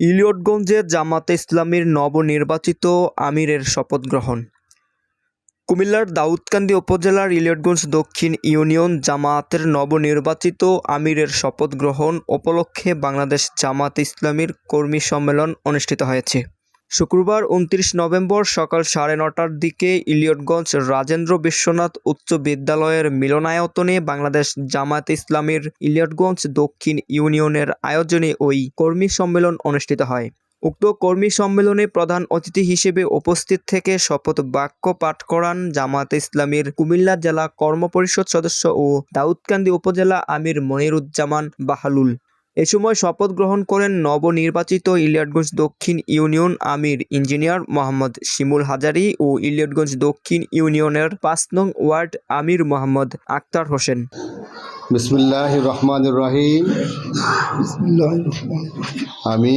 ইলিয়টগঞ্জে জামাতে ইসলামীর নবনির্বাচিত আমিরের শপথ গ্রহণ। কুমিল্লার দাউদকান্দি উপজেলার ইলিয়টগঞ্জ দক্ষিণ ইউনিয়ন জামাতের নবনির্বাচিত আমিরের শপথ গ্রহণ উপলক্ষে বাংলাদেশ জামাত ইসলামীর কর্মী সম্মেলন অনুষ্ঠিত হয়েছে। শুক্রবার উনত্রিশ নভেম্বর সকাল সাড়ে নটার দিকে ইলিয়টগঞ্জ রাজেন্দ্র বিশ্বনাথ উচ্চ বিদ্যালয়ের মিলনায়তনে বাংলাদেশ জামায়াতে ইসলামীর ইলিয়টগঞ্জ দক্ষিণ ইউনিয়নের আয়োজনে ওই কর্মী সম্মেলন অনুষ্ঠিত হয়। উক্ত কর্মী সম্মেলনে প্রধান অতিথি হিসেবে উপস্থিত থেকে শপথ বাক্য পাঠ করান জামায়াতে ইসলামীর কুমিল্লা জেলা কর্মপরিষদ সদস্য ও দাউদকান্দি উপজেলা আমির মনিরুজ্জামান বাহালুল। এ সময় শপথ গ্রহণ করেন নবনির্বাচিত ইলিয়টগঞ্জ দক্ষিণ ইউনিয়ন আমির ইঞ্জিনিয়ার মোহাম্মদ শিমুল হাজারি ও ইলিয়টগঞ্জ দক্ষিণ ইউনিয়নের পাঁচ নং ওয়ার্ড আমির মোহাম্মদ আক্তার হোসেন। বিসমিল্লাহ রহমান রাহিম। আমি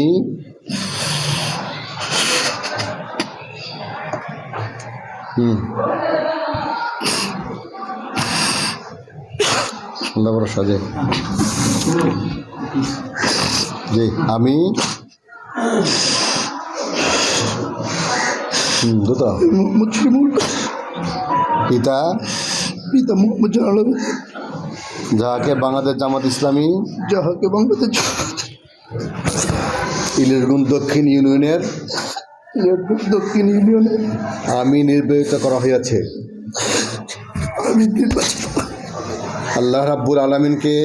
ভরসা জি জি আমি দুটো পিতা পিতা মোহাম্মদ জালাল যাহাকে বাংলাদেশ জামাত ইসলামী যাহাকে বাংলাদেশ ইলিরগুন দক্ষিণ ইউনিয়নের দক্ষিণ ইউনিয়নের। আমি নির্বাচিত করা হইয়াছে। আমি আল্লাহ রাব্বুল আলমিনকে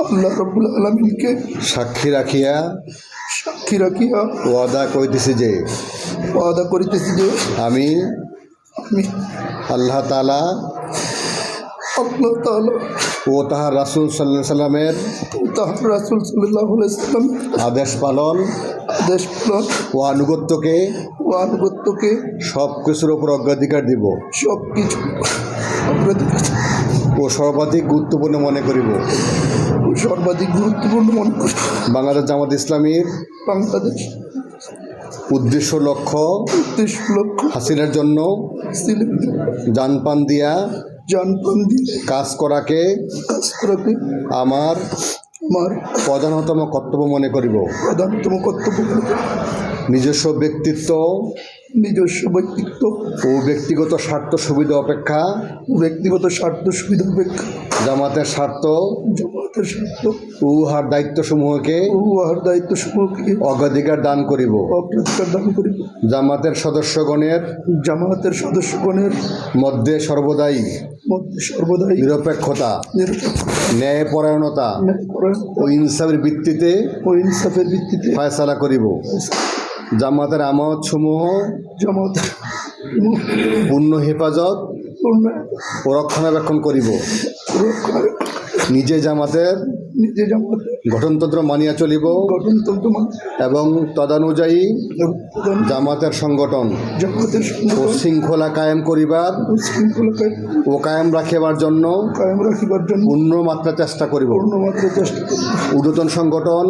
আল্লাহ রবুল আলমিনকে সাক্ষী রাখিয়া সাক্ষী রাখিয়া ওয়াদা করিতেছি যে ওয়াদা করিতেছি যে আমি আমি আল্লাহ তালা আল্লাহ তাআলা ও তাহার রাসুল সাল্লাহ সাল্লামের তাহার রাসুল সাল্লাহ সাল্লাম আদেশ পালন পালন ও আনুগত্যকে? ও আনুগত্যকে সব কিছুর উপর অগ্রাধিকার দিব। সব কিছু ও সর্বাধিক গুরুত্বপূর্ণ মনে করিব। ও সর্বাধিক গুরুত্বপূর্ণ মনে করি বাংলাদেশ জামাত ইসলামীর বাংলাদেশ উদ্দেশ্য লক্ষ্য উদ্দেশ্য লক্ষ্য হাসিলের জন্য জানপান দিয়া জানপান দিয়ে কাজ করাকে কাজ করাকে আমার আমার প্রধানতম কর্তব্য মনে করিব। প্রধানতম কর্তব্য নিজস্ব ব্যক্তিত্ব। নিজস্ব ব্যক্তিত্ব। ও ব্যক্তিগত স্বার্থ সুবিধা অপেক্ষা। ব্যক্তিগত স্বার্থ সুবিধা অপেক্ষা। জামাতের স্বার্থ। জমাতের স্বার্থ। ও উহার দায়িত্বসমূহকে ও উহার দায়িত্ব সমূহকে অগ্রাধিকার দান করিব। অগ্রাধিকার দান করিব। জামাতের সদস্যগণের জামায়াতের সদস্যগণের মধ্যে সর্বদাই সর্বদাই নিরপেক্ষতা নিরপেক্ষ ন্যায়পরায়ণতা ন্যায়পরায়ণ ও ইনসাফের ভিত্তিতে ও ইনসাফের ভিত্তিতে ফয়সালা করিব। জামাতের আমানতসমূহ জামাত পূর্ণ হেফাজত ও রক্ষণাবেক্ষণ করিব। নিজে জামাতের নিজে গঠনতন্ত্র মানিয়া চলিব গঠনতন্ত্র এবং তদানুযায়ী জামাতের সংগঠন জামাতের ও শৃঙ্খলা কায়েম করিবার ও ও কায়েম রাখিবার জন্য কায়েম রাখিবার জন্য পূর্ণ মাত্রা চেষ্টা করিব। পূর্ণমাত্রা চেষ্টা করি ঊর্ধ্বতন সংগঠন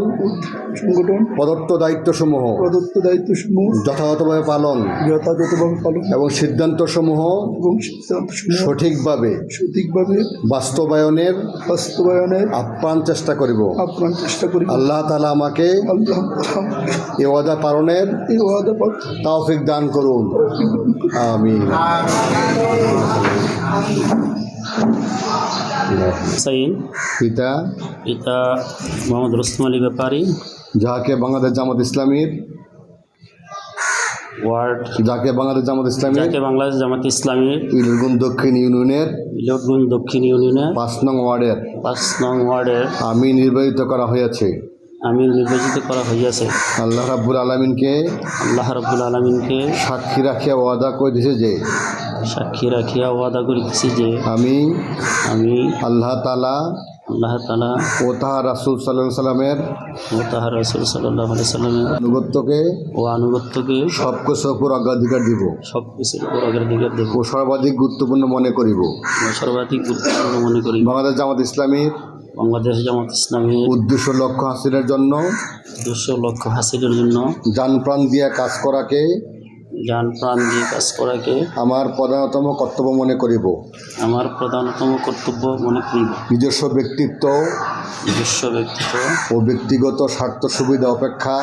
সংগঠন প্রদত্ত দায়িত্বসমূহ প্রদত্ত দায়িত্ব সমূহ যথাযথভাবে পালন যথাযথভাবে পালন এবং সিদ্ধান্তসমূহ এবং সিদ্ধান্ত সমূহ সঠিকভাবে সঠিকভাবে বাস্তবায়নের বাস্তবায়নের আপ্রাণ চেষ্টা করিব। আপ্রাণ চেষ্টা করিব। আল্লাহ তালা আমাকে এ ওয়াদা পালনের এই ওয়াদা তাওফিক দান করুন। আমি সাইন। পিতা পিতা মোহাম্মদ রসমালী আলী ব্যাপারী। যাহাকে বাংলাদেশ জামাত ইসলামীর ওয়ার্ড যাকে বাংলাদেশ জামাত ইসলামীর যাকে বাংলাদেশ জামাত ইসলামীর ইলগুন দক্ষিণ ইউনিয়নের ইলটগুন দক্ষিণ ইউনিয়নের পাঁচ নং ওয়ার্ডের। পাঁচ নং ওয়ার্ডের আমি নির্বাচিত করা হয়েছে আমি নির্বাচিত করা হইয়াছে। আল্লাহ রাব্বুল আলমিনকে আল্লাহ রব্বুল আলমিনকে সাক্ষী রাখিয়া ওয়াদা করে দিয়েছে যে সাক্ষী রাখিয়া ওয়াদা করিতেছি যে আমি আমি আল্লাহ তালা আল্লাহ তালা ও তাহার রাসুল সাল্লাহ সাল্লামের ও তাহার রসুল সাল্লাহ আলি সাল্লামের আনুগত্যকে ও আনুগত্যকে সব কিছুর উপর অগ্রাধিকার দিব। সব কিছুর উপর অগ্রাধিকার দেব। ও সর্বাধিক গুরুত্বপূর্ণ মনে করিব। সর্বাধিক গুরুত্বপূর্ণ মনে করি বাংলাদেশ জামাত ইসলামীর বাংলাদেশ জামাত ইসলামের উদ্দেশ্য লক্ষ্য হাসিলের জন্য উদ্দেশ্য লক্ষ্য হাসিলের জন্য যান প্রাণ দিয়ে কাজ করাকে জ্ঞান প্রাণ দিয়ে কাজ করাকে আমার প্রধানতম কর্তব্য মনে করিব। আমার প্রধানতম কর্তব্য মনে করিব। নিজস্ব ব্যক্তিত্ব নিজস্ব ব্যক্তিত্ব ও ব্যক্তিগত স্বার্থ সুবিধা অপেক্ষা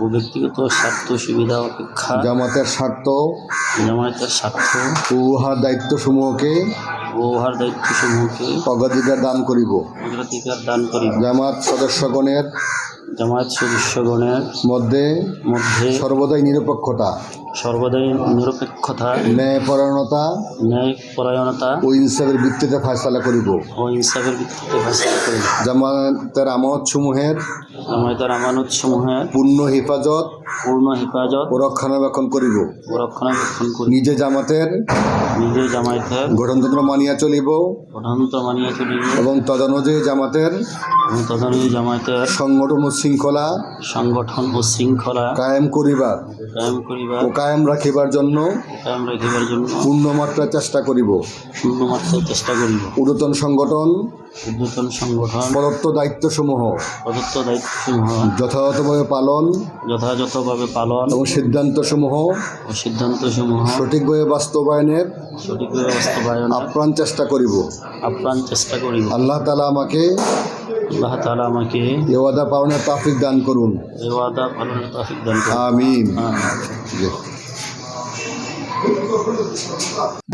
ও ব্যক্তিগত স্বার্থ সুবিধা অপেক্ষা জামাতের স্বার্থ জামাতের স্বার্থ ও উহার দায়িত্বসমূহকে ও উহার দায়িত্বসমূহকে অগ্রাধিকার দান করিব। অগ্রাধিকার দান করিব। জামাত সদস্যগণের জামায়াত সদস্যগণের মধ্যে মধ্যে সর্বদাই নিরপেক্ষতা। সর্বদাই নিরপেক্ষতা ন্যায়পরায়ণতা ন্যায় পরায়ণতা ও ইনসাফের ভিত্তিতে ফায়সালা করিব। ও ইনসাফের ভিত্তিতে ফেসলা করিব। জামাতের আমানতসমূহের জামায়াতের আমানতসমূহের পূর্ণ হেফাজত পূর্ণ হেফাজত ও রক্ষণাবেক্ষণ করিব। ও রক্ষণাবেক্ষণ করিব। নিজে জামাতের নিজে জামায়াতের গঠনতন্ত্র মানিয়া চলিব প্রধানত মানিয়া চলিব এবং তদনুযায়ী জামাতের তদানুযায়ী জামায়াতের সংগঠন ও শৃঙ্খলা সংগঠন ও শৃঙ্খলা কায়েম করিবার কায়েম করিবার কায়েম রাখিবার জন্য কায়েম রাখিবার জন্য পূর্ণমাত্রা চেষ্টা করিব। পূর্ণমাত্রায় চেষ্টা করিব। ঊর্ধ্বতন সংগঠন উদ্বোধন সংগঠন প্রদত্ত দায়িত্বসমূহ প্রদত্ত দায়িত্বসমূহ যথাযথভাবে পালন যথাযথভাবে পালন এবং সিদ্ধান্তসমূহ ও সিদ্ধান্তসমূহ সঠিকভাবে বাস্তবায়নের সঠিকভাবে বাস্তবায়ন আপ্রাণ চেষ্টা করিব। আপ্রাণ চেষ্টা করিব। আল্লাহ তালা আমাকে আল্লাহ তাআলা আমাকে এ ওয়াদা পালনের তাফিক দান করুন। এই ওয়াদা পালনের তৌফিক দান করুন। আমিন। জি।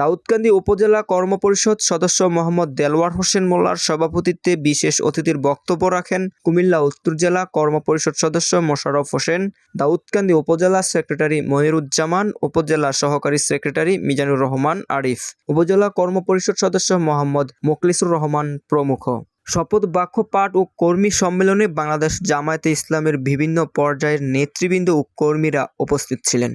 দাউদকান্দি উপজেলা কর্মপরিষদ সদস্য মোহাম্মদ দেলওয়ার হোসেন মোল্লার সভাপতিত্বে বিশেষ অতিথির বক্তব্য রাখেন কুমিল্লা উত্তর জেলা কর্মপরিষদ সদস্য মোশাররফ হোসেন, দাউদকান্দি উপজেলা সেক্রেটারি মনিরুজ্জামান উপজেলা সহকারী সেক্রেটারি মিজানুর রহমান, আরিফ। উপজেলা কর্মপরিষদ সদস্য মোহাম্মদ মোখলিসুর রহমান প্রমুখ। শপথ, বাক্য, পাঠ ও কর্মী সম্মেলনে বাংলাদেশ জামায়াতে ইসলামের বিভিন্ন পর্যায়ের নেতৃবৃন্দ ও কর্মীরা উপস্থিত ছিলেন।